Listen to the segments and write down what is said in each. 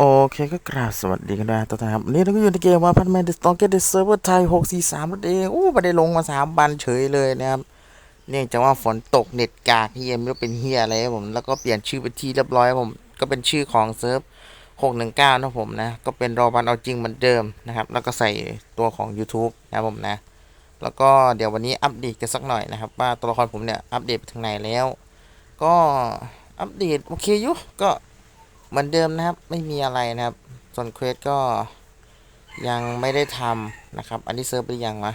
โอเคก็กราบสวัสดีกันด้วยทุกท่านครับนนี้เราก็อยู่ในเกมว่าพันแมนดิสตองเกตเดเซิร์ฟเวอร์ไทยหกสี่สามนั่นเองโอ้ไม่ได้ลงมาสามวันเฉยเลยนะครับ เนื่องจากว่าฝนตกเน็ตกากเฮียไม่รู้เป็นเฮียอะไรผม แล้วก็เปลี่ยนชื่อเป็นที่เรียบร้อยผมก็เป็นชื่อของเซิร์ฟหกหนึ่งเก้านะผมนะ ก็เป็นรอบันเอาจริงเหมือนเดิมนะครับ แล้วก็ใส่ตัวของ YouTube นะผมนะ แล้วก็เดี๋ยววันนี้อัปเดตกันสักหน่อยนะครับ ว่าตัวละครผมเนี่ยอัปเดตไปถึงไหนแล้ว ก็อัปเดตโอเคอยู่ก็ มือนเดิมนะครับไม่มีอะไรนะครับ ส่วนเควสก็ยังไม่ได้ทำนะครับ อันนี้เซิร์ฟไปยังวะ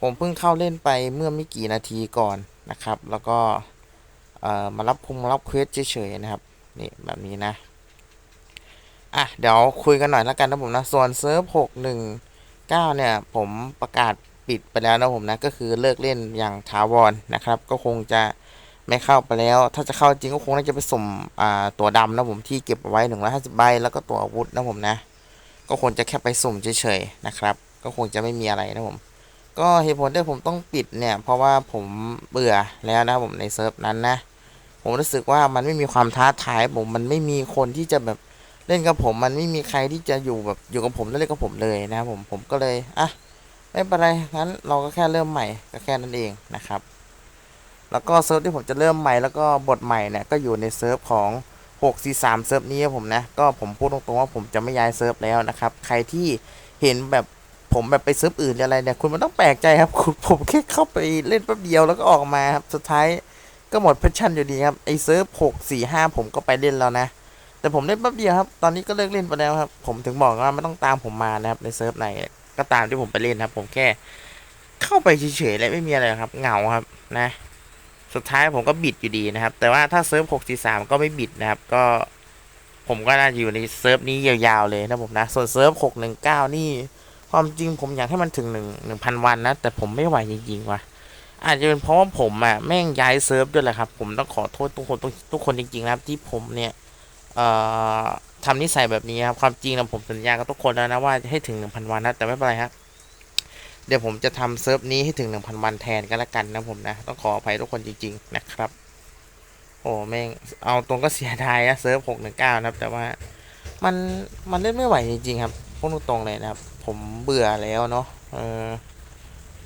ผมเพิ่งเข้าเล่นไปเมื่อไม่กี่นาทีก่อนนะครับ แล้วก็เอ่อมารับคุมรับเควสเฉยๆนะครับนี่แบบนี้นะอะเดี๋ยวคุยกันหน่อยแล้วกันนะผมนะ ส่วนเซิร์ฟหกหนึ่งเก้าเนี่ย ผมประกาศปิดไปแล้วนะผมนะ ก็คือเลิกเล่นอย่างถาวรนะครับ ก็คงจะ ไม่เข้าไปแล้ว ถ้าจะเข้าจริงก็คงน่าจะไปสุ่มอ่าตัวดำนะผมที่เก็บเอาไว้หนึ่งร้อยห้าสิบใบแล้วก็ตัวอาวุธนะผมนะ ก็คงจะแค่ไปสุ่มเฉยๆนะครับ ก็คงจะไม่มีอะไรนะผม ก็เหตุผลที่ผมต้องปิดเนี่ย เพราะว่าผมเบื่อแล้วนะผมในเซิร์ฟนั้นนะ ผมรู้สึกว่ามันไม่มีความท้าทายผมมันไม่มีคนที่จะแบบเล่นกับผมมันไม่มีใครที่จะอยู่แบบอยู่กับผมแล้วเล่นกับผมเลยนะครับผมผมก็เลยอะไม่เป็นไรงั้นเราก็แค่เริ่มใหม่ก็แค่นั้นเองนะครับ แล้วก็เซิร์ฟที่ผมจะเริ่มใหม่แล้วก็บทใหม่เนี่ยก็อยู่ในเซิร์ฟของ6 4 3เซิร์ฟนี้ครับผมนะก็ผมพูดตรงๆว่าผมจะไม่ย้ายเซิร์ฟแล้วนะครับ ใครที่เห็นแบบผมแบบไปเซิร์ฟอื่นอะไรเนี่ยคุณไมันต้องแปลกใจครับคุณผมแค่เข้าไปเล่นแป๊บเดียวแล้วก็ออกมาครับสุดท้ายก็หมดแพชชั่นอยู่ดีครับไอเซิร์ฟ6 4 5ผมก็ไปเล่นแล้วนะ แต่ผมเล่นแป๊บเดียวครับตอนนี้ก็เลิกเล่นไปแล้วครับ ผมถึงบอกว่าไม่ต้องตามผมมานะครับในเซิร์ฟไหนก็ตามที่ผมไปเล่นครับ ผมแค่เข้าไปเฉยๆและไม่มีอะไรครับเหงาครับนะ สุดท้ายผมก็บิดอยู่ดีนะครับ แต่ว่าถ้าเซิร์ฟ643 ก็ไม่บิดนะครับ ก็ผมก็น่าจะอยู่ในเซิร์ฟนี้ยาวๆเลยนะผมนะ ส่วนเซิร์ฟ619 นี่ ความจริงผมอยากให้มันถึงหนึ่งหนึ่งพันวันนะ แต่ผมไม่ไหวจริงๆว่ะ อาจจะเป็นเพราะว่าผมอะแม่งย้ายเซิร์ฟด้วยแหละครับ ผมต้องขอโทษทุกคนทุกคนจริงๆนะครับ ที่ผมเนี่ยเอ่อทำนิสัยแบบนี้ครับ ความจริงนะผมสัญญากับทุกคนแล้วนะว่าให้ถึง 1,000 วันนะ แต่ไม่เป็นไรครับ เดี๋ยวผมจะทำเซิร์ฟนี้ให้ถึง 1,000 วันแทนกันละกันนะผมนะ ต้องขออภัยทุกคนจริง ๆ นะครับ โอ้แม่ง เอาตรงก็เสียดายนะเซิร์ฟ619 นะครับ แต่ว่ามันมันเล่นไม่ไหวจริง ๆ ครับพูดตรงๆเลยนะครับ ผมเบื่อแล้วเนาะเออ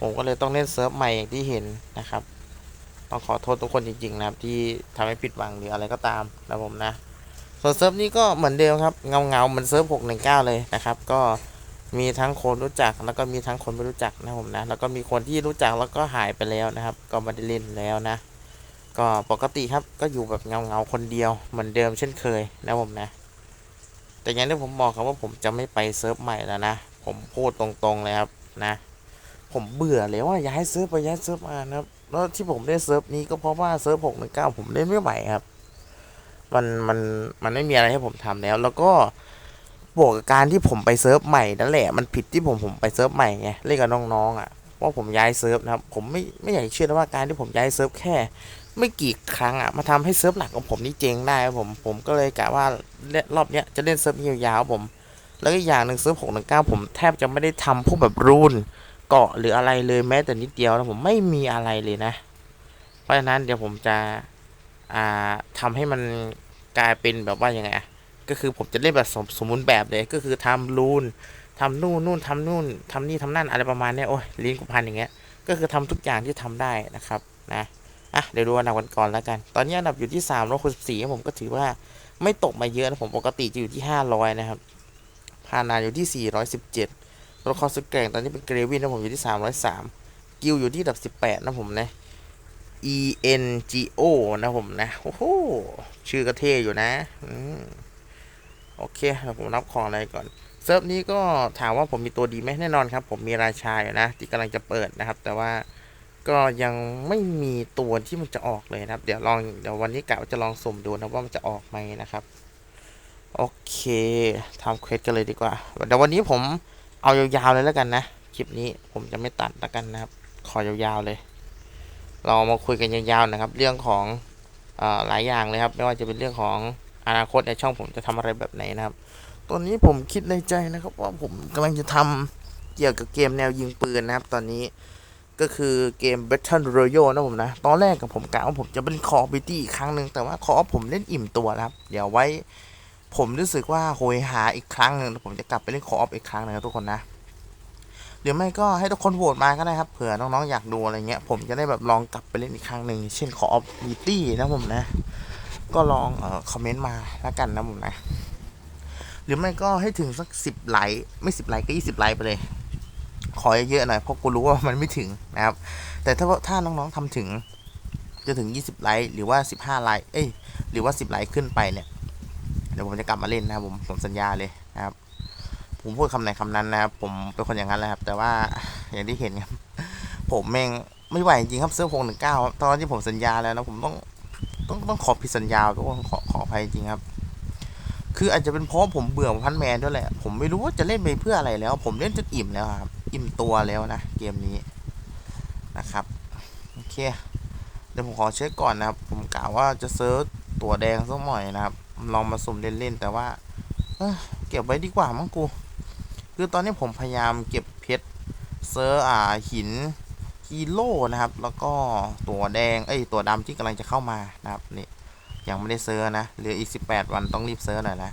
ผมก็เลยต้องเล่นเซิร์ฟใหม่อย่างที่เห็นนะครับต้องขอโทษทุกคนจริง ๆ นะครับ ที่ทำให้ผิดหวังหรืออะไรก็ตามนะผมนะส่วนเซิร์ฟนี้ก็เหมือนเดิมครับเงาเงาๆเหมือนเซิร์ฟ619 เลยนะครับ ก็ มีทั้งคนรู้จักแล้วก็มีทั้งคนไม่รู้จักนะผมนะ แล้วก็มีคนที่รู้จักแล้วก็หายไปแล้วนะครับ ก็ไม่ได้เล่นแล้วนะ ก็ปกติครับก็อยู่แบบเงาเงาคนเดียวเหมือนเดิมเช่นเคยนะผมนะ แต่อย่างที่ผมบอกครับว่าผมจะไม่ไปเซิร์ฟใหม่แล้วนะ ผมพูดตรงๆเลยครับนะ ผมเบื่อเลยว่าย้ายเซิร์ฟไปย้ายเซิร์ฟมานะครับแล้วที่ผมเล่นเซิร์ฟนี้ก็เพราะว่าเซิร์ฟ619ผมเล่นไม่ไหวครับ มันมันมันไม่มีอะไรให้ผมทำแล้ว แล้วก็ บวกกับการที่ผมไปเซิร์ฟใหม่นั่นแหละมันผิดที่ผมผมไปเซิร์ฟใหม่ไงเล่นกับน้องๆอะเพราะผมย้ายเซิร์ฟนะครับผมไม่ไม่อยากเชื่อนะว่าการที่ผมย้ายเซิร์ฟแค่ ไม่กี่ครั้งอะมาทำให้เซิร์ฟหลักของผมนี่เจ๊งได้ผมผมก็เลยกะว่ารอบเนี้ยจะเล่นเซิร์ฟยาวๆผม แล้วก็อีกอย่างหนึ่งเซิร์ฟหกหนึ่งเก้าผมแทบจะไม่ได้ทำพวกแบบรูนเกาะหรืออะไรเลยแม้แต่นิดเดียวนะผมไม่มีอะไรเลยนะ เพราะฉะนั้นเดี๋ยวผมจะอ่าทำให้มันกลายเป็นแบบว่ายังไงอะ ก็คือผมจะเล่นแบบสมสมบูรณ์แบบเลยก็คือทำรูนทำนู่นนู่นทำนู่นทำนี่ทำนั่นอะไรประมาณนี้โอ้ยลิ้นกูพันอย่างเงี้ยก็คือทำทุกอย่างที่ทำได้นะครับนะอะเดี๋ยวดูอันดับกันก่อนแล้วกัน ตอนนี้อันดับอยู่ที่3ามร้อยหกสิบสี่ผมก็ถือว่าไม่ตกมาเยอะนะผมปกติจะอยู่ที่ห้าร้อยนะครับพานาอยู่ที่สี่ร้อยสิบเจ็ดตัวละครสุดแกร่งตอนนี้เป็นเกรวินนะผมอยู่ที่สามร้อยสามกิลอยู่ที่อันดับสิบแปดนะผมนะ E N G O นะผมนะ โอ้โห ชื่อก็เท่อยู่นะ อืม โอเคเดี๋ยวผมนับของอะไรก่อนเซิร์ฟนี้ก็ถามว่าผมมีตัวดีไหมแน่นอนครับ ผมมีราชาอยู่นะที่กำลังจะเปิดนะครับ แต่ว่าก็ยังไม่มีตัวที่มันจะออกเลยนะครับ เดี๋ยวลองเดี๋ยววันนี้กะว่าจะลองสุ่มดูนะว่ามันจะออกไหมนะครับโอเคทำเควสกันเลยดีกว่าเดี๋ยววันนี้ผมเอายาวๆเลยแล้วกันนะคลิปนี้ผมจะไม่ตัดแล้วกันนะครับ ขอยาวๆเลย เรามาคุยกันยาวๆนะครับ เรื่องของอหลายอย่างเลยครับ ไม่ว่าจะเป็นเรื่องของ อนาคตในช่องผมจะทำอะไรแบบไหนนะครับ ตอนนี้ผมคิดในใจนะครับว่าผมกำลังจะทำเกี่ยวกับเกมแนวยิงปืนนะครับ ตอนนี้ก็คือเกม Battle Royale นะผมนะ ตอนแรกกับผมกะว่าผมจะเป็น Call of Duty อีกครั้งหนึ่งแต่ว่า Call of ผมเล่นอิ่มตัวแล้วครับ เดี๋ยวไว้ ผมรู้สึกว่าโหยหาอีกครั้งหนึ่งผมจะกลับไปเล่นคอออฟอีกครั้งหนึงนะทุกคนนะหรือไม่ก็ให้ทุกคนโหวตมาก็ได้ครับเผื่อน้องๆอยากดูอะไรเงี้ย ผมจะได้แบบลองกลับไปเล่นอีกครั้งหนึ่งเช่นคอออฟมีตี้นะผมนะ ก็ลองเอ่อคอมเมนต์มาแล้วกันนะผมนะ หรือไม่ก็ให้ถึงสักสิบไลค์ไม่สิบไลค์ก็ยี่สิบไลค์ไปเลย ขอเยอะๆหน่อยเพราะกูรู้ว่ามันไม่ถึงนะครับ แต่ถ้าถ้าน้องๆทำถึงจะถึง 20 ไลค์หรือว่า 15 ไลค์ เอ้ย หรือว่า 10 ไลค์ขึ้นไปเนี่ย เดี๋ยวผมจะกลับมาเล่นนะครับผม ผมสัญญาเลยนะครับ ผมพูดคำไหนคำนั้นนะครับ ผมเป็นคนอย่างนั้นแหละครับ แต่ว่าอย่างที่เห็นครับ ผมแม่งไม่ไหวจริงครับเซิร์ฟหกหนึ่งเก้าตอนที่ผมสัญญาแล้วนะ ผมต้อง ต้องต้องขอผิดสัญญาทุกคนขอขออภัยจริงครับ คืออาจจะเป็นเพราะผมเบื่อพันแมนด้วยแหละ ผมไม่รู้ว่าจะเล่นไปเพื่ออะไรแล้ว ผมเล่นจนอิ่มแล้วครับ อิ่มตัวแล้วนะเกมนี้นะครับโอเคเดี๋ยวผมขอเช็คก่อนนะครับ ผมกะว่าจะเซิร์ชตัวแดงสักหน่อยนะครับ ลองมาสุ่มเล่นๆแต่ว่าเเก็บไว้ดีกว่ามั้งกู คือตอนนี้ผมพยายามเก็บเพชรเซิร์ชอ่าหิน ฮีโร่นะครับ แล้วก็ตัวแดง เอ้ย ตัวดำที่กำลังจะเข้ามานะครับนี่ยังไม่ได้เซิร์นะ เหลืออีก 18 วันต้องรีบเซิร์หน่อยนะ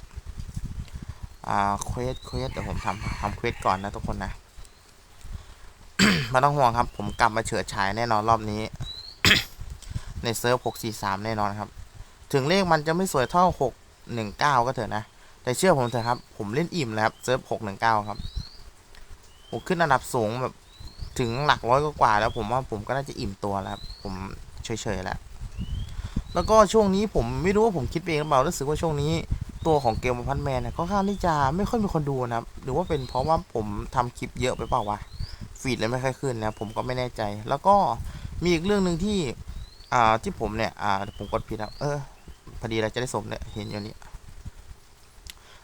อ่า เควส เควส เดี๋ยวผมทำทำเควสก่อนนะทุกคนนะไมาต้องห่วงครับ ผมกลับมาเฉิดฉายแน่นอนรอบนี้ ในเซิร์ฟ643 แน่นอนครับ ถึงเลขมันจะไม่สวยเท่า 619 ก็เถอะนะ แต่เชื่อผมเถอะครับ ผมเล่นอิ่มแล้วครับ เซิร์ฟ619 ครับผมขึ้นอันดับสูงแบบ ถึงหลักร้อยกว่าแล้วผมว่าผมก็น่าจะอิ่มตัวแล้วผมเฉยๆแล้วแล้วก็ช่วงนี้ผมไม่รู้ว่าผมคิดเองหรือเปล่ารู้สึกว่าช่วงนี้ตัวของเกมพันแมนเนี่ยค่อนข้างที่จะไม่ค่อยมีคนดูนะครับ หรือว่าเป็นเพราะว่าผมทำคลิปเยอะไปเปล่าวะฟีดเลยไม่ค่อยขึ้นนะผมก็ไม่แน่ใจ แล้วก็มีอีกเรื่องหนึ่งที่อ่าที่ผมเนี่ยอ่าผมกดผิดครับเออพอดีเราจะได้สมเนี่ยเห็นอยู่นี่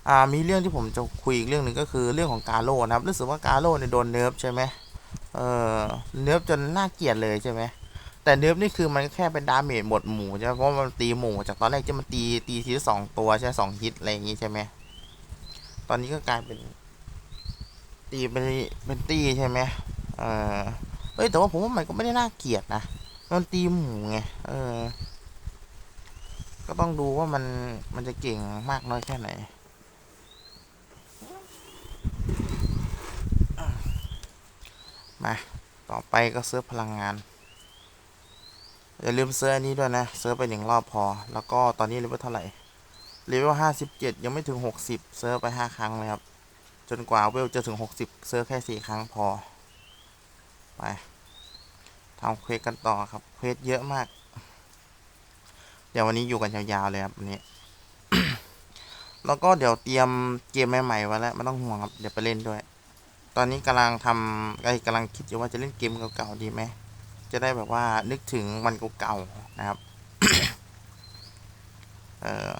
อ่ามีเรื่องที่ผมจะคุยอีกเรื่องหนึ่งก็คือเรื่องของกาโร่นะครับรู้สึกว่ากาโร่เนี่ยโดนเนิร์ฟใช่ไหม เออเนิร์ฟจนน่าเกลียดเลยใช่ไหมแต่เนิร์ฟนี่คือมันแค่เป็นดาเมจหมดหมู่ใช่ไหมเพราะมันตีหมู่จากตอนแรกจะมันตีตีทีละสองตัวใช่สองฮิตอะไรอย่างงี้ใช่ไหมตอนนี้ก็กลายเป็น ตีเป็นเป็นตีใช่ไหมเออเอ้ยแต่ว่าผมว่ามันก็ไม่ได้น่าเกลียดนะมันตีหมูไงเออ ก็ต้องดูว่ามันมันจะเก่งมากน้อยแค่ไหน มาต่อไปก็เซิร์ฟพลังงาน อย่าลืมเซิร์ฟอันนี้ด้วยนะ เซิร์ฟไปหนึ่งรอบพอ แล้วก็ตอนนี้เลเวลเท่าไหร่เลเวลห้าสิบเจ็ดยังไม่ถึงหกสิบเซิร์ฟไปห้าครั้งเลยครับ จนกว่าเวลจะถึงหกสิบเซิร์ฟแค่สี่ครั้งพอ ไปทำเควสกันต่อครับ เควสเยอะมาก เดี๋ยววันนี้อยู่กันยาวๆเลยครับวันนี้ แล้วก็เดี๋ยวเตรียมเกมใหม่ๆไว้แล้วไม่ต้องห่วงครับ เดี๋ยวไปเล่นด้วย ตอนนี้กำลังทำไอ้กำลังคิดอยู่ว่าจะเล่นเกมเก่าๆดีไหม จะได้แบบว่านึกถึงวันเก่าๆนะครับ เออ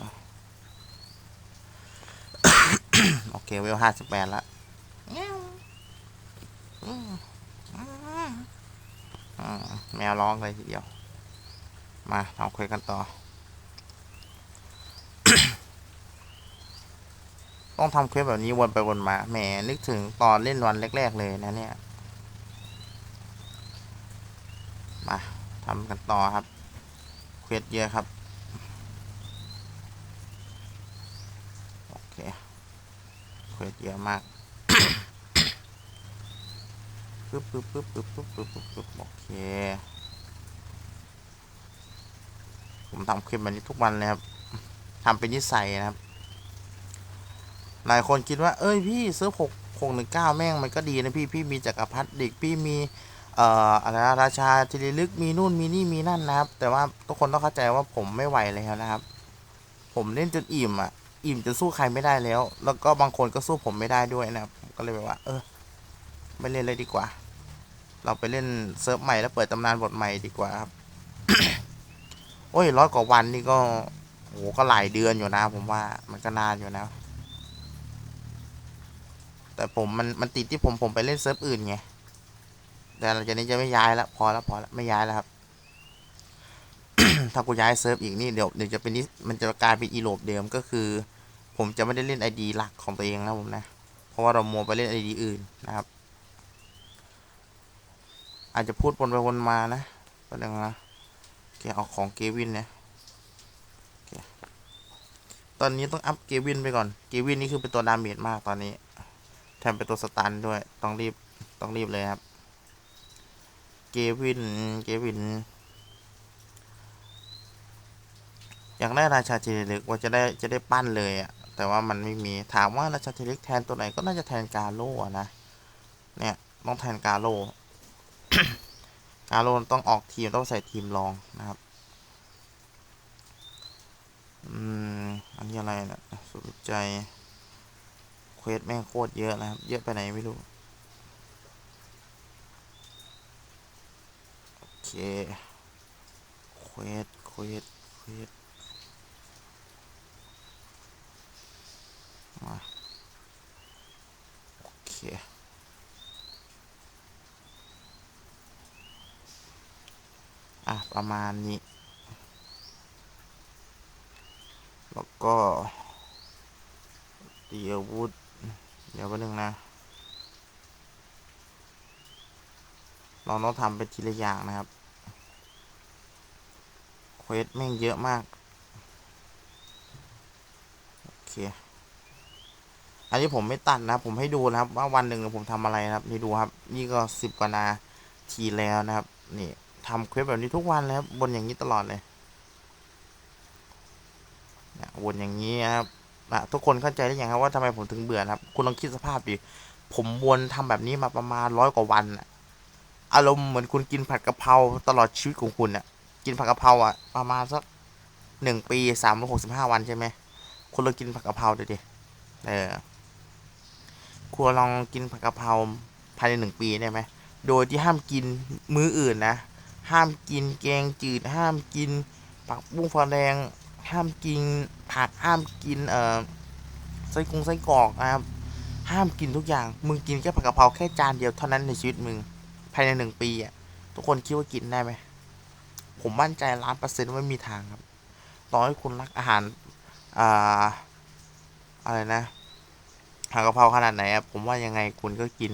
โอเคเวลห้าสิบแปดละแมวร้องเลยทีเดียว มาเอาคุยกันต่อ ต้องทำเควสแบบนี้วนไปวนมาแหมนึกถึงตอนเล่นวันแรก ๆ เลยนะเนี่ย มาทำกันต่อครับ เควสเยอะครับ โอเค เควสเยอะมากปึ๊บปึ๊บปึ๊บปึ๊บปึ๊บปึ๊บปึ๊บปึ๊บโอเค ผมทำคลิปแบบนี้ทุกวันเลยครับทำเป็นนิสัยนะครับ หลายคนคิดว่า เอ้ยพี่เซิร์ฟหกหกหนึ่งเก้าแม่งมันก็ดีนะพี่พี่มีจักรพรรดิเด็กพี่มีเอ่ออะไรราชาธิริลึกมีนู่นมีนี่มีนั่นนะครับ แต่ว่าทุกคนต้องเข้าใจว่าผมไม่ไหวแล้วนะครับ ผมเล่นจนอิ่มอะอิ่มจนสู้ใครไม่ได้แล้ว แล้วก็บางคนก็สู้ผมไม่ได้ด้วยนะครับก็เลยแบบว่า เออไม่เล่นเลยดีกว่า เราไปเล่นเซิร์ฟใหม่แล้วเปิดตำนานบทใหม่ดีกว่าครับโอ้ยร้อยกว่าวันนี่ก็โหก็หลายเดือนอยู่นะ ผมว่ามันก็นานอยู่นะ แต่ผมมันมันติดที่ผมผมไปเล่นเซิร์ฟอื่นไงแต่หลังจากนี้จะไม่ย้ายแล้วพอแล้วพอแล้วไม่ย้ายแล้วครับ ถ้ากูย้ายเซิร์ฟอีกนี่เดี๋ยวเดี๋ยวจะเป็นนิมันจะกลายเป็นอีโลบเดิมก็คือ ผมจะไม่ได้เล่นไอดีหลักของตัวเองนะผมนะ เพราะว่าเราโมไปเล่นไอดีอื่นนะครับ อาจจะพูดวนไปวนมานะประเด็นงนะโอเคเอาของเกวินเนี่ยตอนนี้ต้องอัพเกวินไปก่อน เกวินนี่คือเป็นตัวดาเมจมากตอนนี้ มเป็นตัวสตันด้วย ต้องรีบ ต้องรีบเลยครับ เกวิน เกวิน อยากได้ราชาเทเล็กว่าจะได้ จะได้ปั้นเลยอะแต่ว่ามันไม่มี ถามว่าราชาเทเล็กแทนตัวไหนก็น่าจะแทนกาโร่นะ เนี่ย ต้องแทนกาโร่กาโร่ต้องออกทีม ต้องใส่ทีมรองนะครับ อืม อันนี้อะไรนะสนใจ ควสแม่งโคตรเยอะนะครับ เยอะไปไหนไม่รู้ โอเค เควส เควส เควส มา โอเค อะ ประมาณนี้ แล้วก็ตีอาวุธ เดี๋ยวแป๊บนึงนะ เราต้องทำไปทีละอย่างนะครับ เควสแม่งเยอะมาก โอเค อันนี้ผมไม่ตัดนะ ผมให้ดูนะครับ ว่าวันหนึ่งผมทำอะไรนะครับ นี่ดูครับ นี่ก็สิบกว่านาทีแล้วนะครับ นี่ทำเควสแบบนี้ทุกวันเลยครับบนอย่างนี้ตลอดเลยเนี่ยวนอย่างนี้นะครับ อะทุกคนเข้าใจได้ยังครับว่าทำไมผมถึงเบื่อครับ คุณลองคิดสภาพดิผมวนทำแบบนี้มาประมาณร้อยกว่าวันอะอารมณ์เหมือนคุณกินผัดกะเพราตลอดชีวิตของคุณอะกินผัดกะเพราอะประมาณสักหนึ่งปีสามร้อยหกสิบห้าวันใช่ไหมคุณลองกินผัดกะเพราดูดิเออคุณลองกินผัดกะเพราภายในหนึ่งปีได้ไหมโดยที่ห้ามกินมื้ออื่นนะห้ามกินแกงจืดห้ามกิน ผักบุ้งฟ้าแดงห้ามกิน ผักห้ามกินเอ่อไส้กรงไส้กรอกนะครับห้ามกินทุกอย่าง มึงกินแค่ผักกะเพราแค่จานเดียวเท่านั้นในชีวิตมึงภายในหนึ่งปีอะทุกคนคิดว่ากินได้ไหมผมมั่นใจล้านเปอร์เซ็นต์ว่าไม่มีทางครับต่อให้คุณรักอาหารอ่าอะไรนะผักกะเพราขนาดไหนอะผมว่ายังไงคุณก็กิน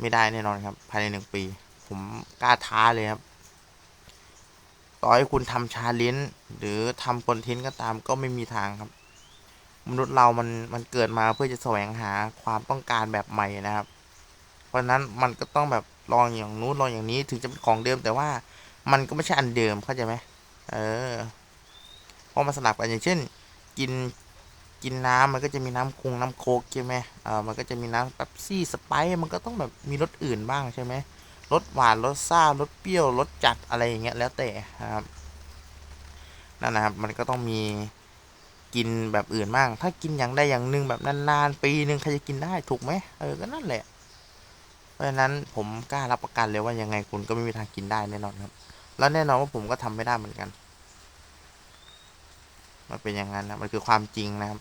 ไม่ได้แน่นอนครับ ภายในหนึ่งปี ผมกล้าท้าเลยครับ ต่อให้คุณทำชาเลนจ์หรือทำคอนเทนต์ก็ตามก็ไม่มีทางครับ มนุษย์เรามันมันเกิดมาเพื่อจะแสวงหาความต้องการแบบใหม่นะครับ เพราะนั้นมันก็ต้องแบบลองอย่างนู้นลองอย่างนี้ถึงจะเป็นของเดิมแต่ว่ามันก็ไม่ใช่อันเดิมเข้าใจไหมเออเพราะมันสลับกันอย่างเช่น กินกินน้ำมันก็จะมีน้ำคงน้ำโคกใช่ไหมเออมันก็จะมีน้ำแบบซี่สไปซ์มันก็ต้องแบบมีรสอื่นบ้างใช่ไหม รสหวานรสซ่ารสเปรี้ยวรสจัดอะไรอย่างเงี้ยแล้วแต่ครับนั่นนะครับมันก็ต้องมีกินแบบอื่นบ้าง ถ้ากินอย่างใดอย่างหนึ่งแบบนานๆ ปีหนึ่งใครจะกินได้ถูกไหมเออก็นั่นแหละ เพราะฉะนั้นผมกล้ารับประกันเลยว่ายังไงคุณก็ไม่มีทางกินได้แน่นอนครับ แล้วแน่นอนว่าผมก็ทำไม่ได้เหมือนกัน มันเป็นอย่างนั้นนะมันคือความจริงนะครับ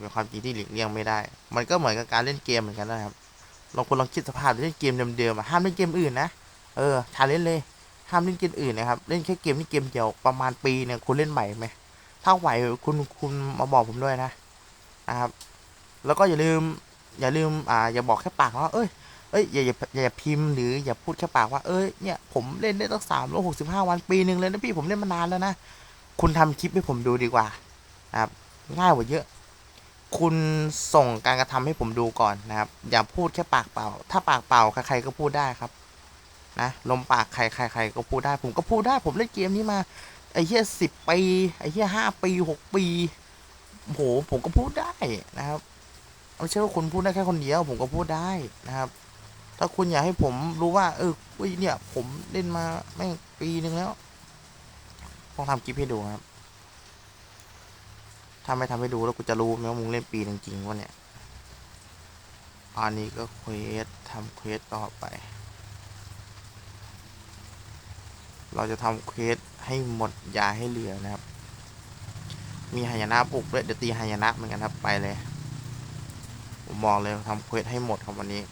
เป็นความจริงที่หลีกเลี่ยงไม่ได้ มันก็เหมือนกับการเล่นเกมเหมือนกันนะครับ ลองคุณลองคิดสภาพเล่นเกมเดิมๆห้ามเล่นเกมอื่นนะ เออชาเล่นเลย ห้ามเล่นเกมอื่นนะครับ เล่นแค่เกมนี้เกมเดียวประมาณปีเนี่ยคุณเล่นใหม่ไหมถ้าไหวคุณคุณมาบอกผมด้วยนะนะครับ แล้วก็อย่าลืม อย่าลืมอ่าอย่าบอกแค่ปากว่าเอ้ยเอ้ยอย่าอย่าอย่าพิมพ์หรืออย่าพูดแค่ปากว่าเอ้ยเนี่ยผมเล่นได้ตั้งสามร้อยหกสิบห้าวันปีหนึ่งเลยนะพี่ผมเล่นมานานแล้วนะ คุณทำคลิปให้ผมดูดีกว่านะครับง่ายกว่าเยอะ คุณส่งการกระทำให้ผมดูก่อนนะครับ อย่าพูดแค่ปากเปล่า ถ้าปากเปล่าใครๆก็พูดได้ครับ นะลมปากใครใครๆก็พูดได้ ผมก็พูดได้ ผมเล่นเกมนี้มาไอ้เหี้ยสิบปีไอ้เหี้ยห้าปีหกปีโหผมก็พูดได้นะครับไม่ใช่ว่าคุณพูดได้แค่คนเดียว ผมก็พูดได้นะครับ ถ้าคุณอยากให้ผมรู้ว่า เออเฮ้ยเนี่ย ผมเล่นมาแม่งปีหนึ่งแล้วต้องทำคลิปให้ดูครับ ถ้าไม่ทำให้ดูแล้วกูจะรู้ไหมว่ามึงเล่นปีหนึ่งจริงวะเนี่ย อันนี้ก็เควสทำเควสต่อไป เราจะทำเควสให้หมดยาให้เหลือนะครับ มีหายนะปลุกด้วยเดี๋ยวตีหายนะเหมือนกันครับไปเลย ผมบอกเลยทำเควสให้หมดครับวันนี้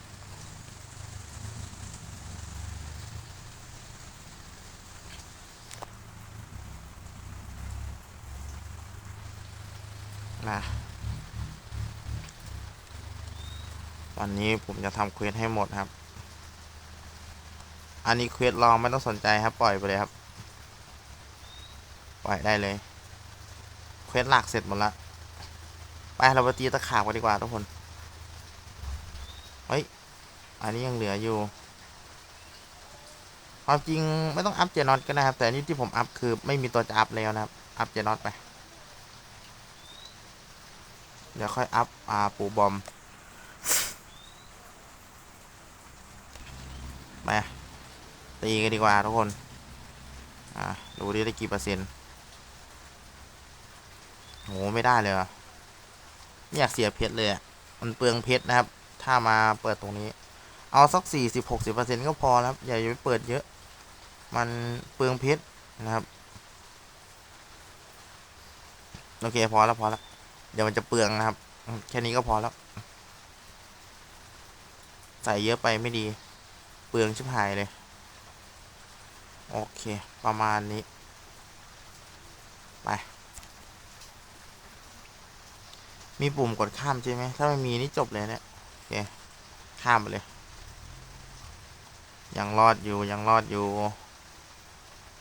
นะ วันนี้ผมจะทำเควสให้หมดครับ อันนี้เควสลองไม่ต้องสนใจครับ ปล่อยไปเลยครับ ปล่อยได้เลย เควสหลักเสร็จหมดละ ไปเราไปตีตะขาบกันดีกว่าทุกคน เฮ้ย อันนี้ยังเหลืออยู่ความจริงไม่ต้องอัพเจนอตก็นะครับ แต่นี่ที่ผมอัพคือไม่มีตัวจะอัพแล้วนะครับ อัพเจนอตไป เดี๋ยวค่อยอัพอาปูบอม ไปตีกันดีกว่าทุกคน อ่าดูดิได้กี่เปอร์เซ็นต์โหไม่ได้เลยอไม่อยากเสียเพชรเลยมันเปลืองเพชรนะครับ ถ้ามาเปิดตรงนี้ เอาสักสี่สิบหกสิบเปอร์เซ็นต์ก็พอแล้วครับอย่าไปเปิดเยอะ มันเปลืองเพชรนะครับ โอเคพอแล้วพอแล้วเดี๋ยวมันจะเปลืองนะครับ แค่นี้ก็พอแล้ว ใส่เยอะไปไม่ดี เปลืองชิบหายเลย โอเค ประมาณนี้ ไป มีปุ่มกดข้ามใช่ไหม ถ้าไม่มีนี่จบเลยเนี่ยโอเค ข้ามไปเลย ยังรอดอยู่ยังรอดอยู่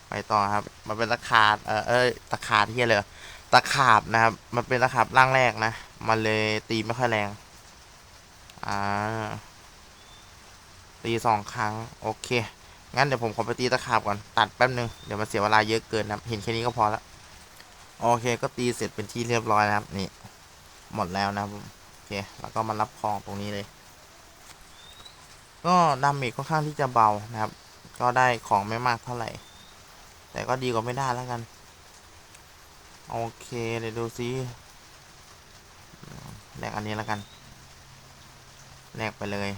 ไปต่อครับ มันเป็นตะขาบเออเอ้ยตะขาบที่เลยตะขาบนะครับ มันเป็นตะขาบร่างแรกนะ มันเลยตีไม่ค่อยแรง อ่า ตีสองครั้ง โอเค งั้นเดี๋ยวผมขอไปตีตะขาบก่อน ตัดแป๊บนึง เดี๋ยวมันเสียเวลาเยอะเกินนะเห็นแค่นี้ก็พอแล้วโอเค ก็ตีเสร็จเป็นที่เรียบร้อยนะครับ นี่ หมดแล้วนะครับโอเค แล้วก็มารับของตรงนี้เลย ก็ดาเมจค่อนข้างที่จะเบานะครับ ก็ได้ของไม่มากเท่าไหร่ แต่ก็ดีกว่าไม่ได้แล้วกัน โอเค เดี๋ยวดูซิแลกอันนี้แล้วกันแลกไปเลย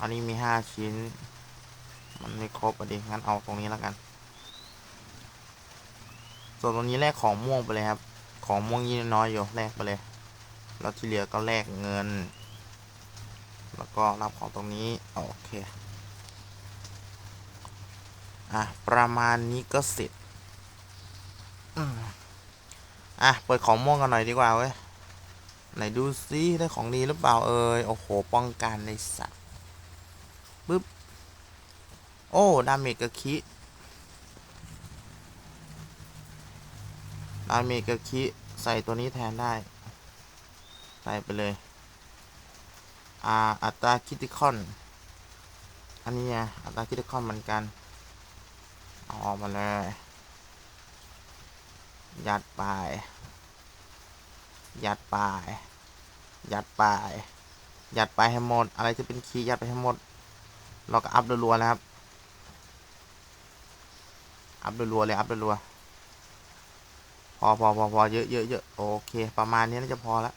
อันนี้มีห้าชิ้น มันไม่ครบอะดิงั้นเอาตรงนี้แล้วกัน ส่วนตรงนี้แลกของม่วงไปเลยครับ ของม่วงยี่น้อยอยู่แลกไปเลย แล้วที่เหลือก็แลกเงิน แล้วก็รับของตรงนี้ โอเค อะ ประมาณนี้ก็เสร็จอะ เปิดของม่วงกันหน่อยดีกว่าเว้ย ไหนดูซิได้ของดีหรือเปล่าเอ่ย โอ้โห ป้องกันในสัตว์ โอ้ ดาเมจกะคิดาเมจกะคิใส่ตัวนี้แทนได้ ใส่ไปเลยอ่าอัตราคิติคอน อันนี้ไงอัตราคิติคอนเหมือนกันเอาออกมาเลย ยัดไป ยัดไป ยัดไป ยัดไปให้หมด อะไรที่เป็นคีย์ยัดไปให้หมด เราก็อัพรัวๆนะครับ อัพรัวๆเลยอัพรัวๆพอพอพอพอเยอะเยอะเยอะโอเค ประมาณนี้น่าจะพอล้ว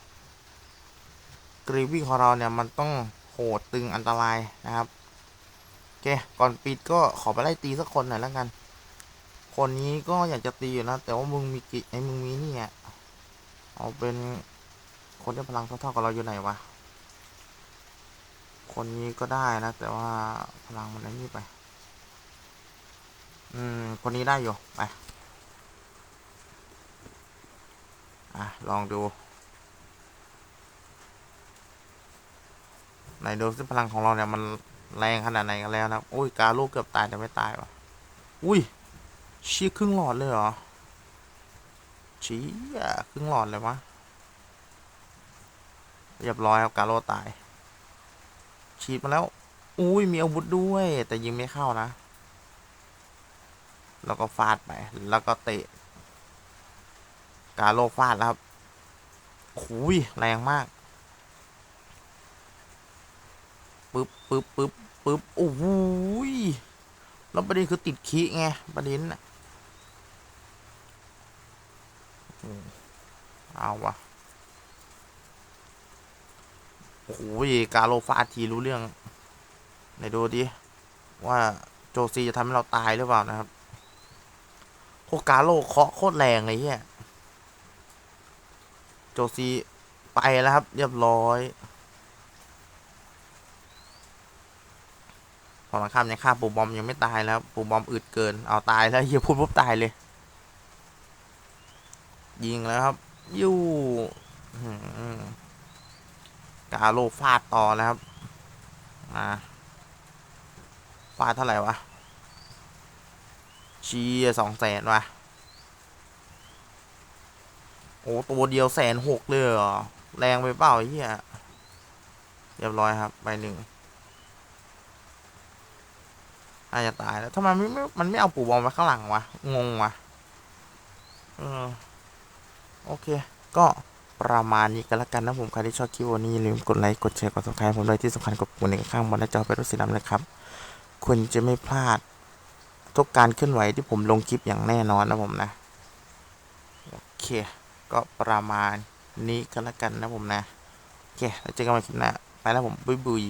กรีวิ่ของเราเนี่ยมันต้องโหดตึงอันตรายนะครับโอเคก่อนปิดก็ขอไปไล่ตีสักคนหน่อยแล้วกัน คนนี้ก็อยากจะตีอยู่นะ แต่ว่ามึงมีกิไอ้มึงมีนี่อะเอาเป็นคนที่พลังเท่าๆกับเราอยู่ไหนวะคนนี้ก็ได้นะ แต่ว่าพลังมันไอ้นี่ไป อืม คนนี้ได้อยู่ไปอะ ลองดูไหนดูสิพลังของเราเนี่ย มันแรงขนาดไหนกันแล้วนะอุ้ย กาลูกเกือบตายแต่ไม่ตายวะอุ้ยชี้ครึ่งหลอดเลยเหรอชี้อะครึ่งหลอดเลยวะเรียบร้อยครับกาโลตาย ฉีดมาแล้ว อุ้ยมีอาวุธด้วย แต่ยิงไม่เข้านะ แล้วก็ฟาดไป แล้วก็เตะ กาโลฟาดแล้วครับหุยแรงมากปึ๊บปึ๊บปึ๊บปึ๊บโอ้โหยแล้วประเด็นคือติดขี้ไงประเด็นน่ะเอาวะโอ้โหกาโลฟาดทีรู้เรื่องไหนดูดิว่าโจซีจะทำให้เราตายหรือเปล่านะครับ โคกาโลเคาะโคตรแรงเลยเฮียโจซีไปแล้วครับ เรียบร้อยฝั่งตรงข้ามยังฆ่าปูบอมยังไม่ตายแล้วปูบอมอึดเกิน เอาตายแล้วเฮียพูดปุ๊บตายเลย ยิงแล้วครับ ยู่กาโลฟาดต่อแล้วครับ มาฟาดเท่าไหร่วะ ชีสองแสนวะโอ้ตัวเดียวแสนหกเลยเหรอ แรงไปเปล่าเหี้ยเรียบร้อยครับใบหนึ่งอาจจะตายแล้วทำไมไม่มันไม่เอาปู่บอลไว้ข้างหลังวะ งงวะเออโอเค ก็ประมาณนี้ก็แล้วกันนะผมใครที่ชอบคลิปวันนี้อย่าลืมกดไลค์กดแชร์กดซับสไครต์ผมเลยที่สำคัญกดปุ่มในข้างบนหน้าจอเป็นรูปสีดำเลยครับ คุณจะไม่พลาด ทุกการเคลื่อนไหวที่ผมลงคลิปอย่างแน่นอนนะผมนะ โอเค ก็ประมาณนี้ก็แล้วกันนะผมนะ โอเค แล้วเจอกันใหม่คลิปหน้า ไปแล้วผมบุยบุย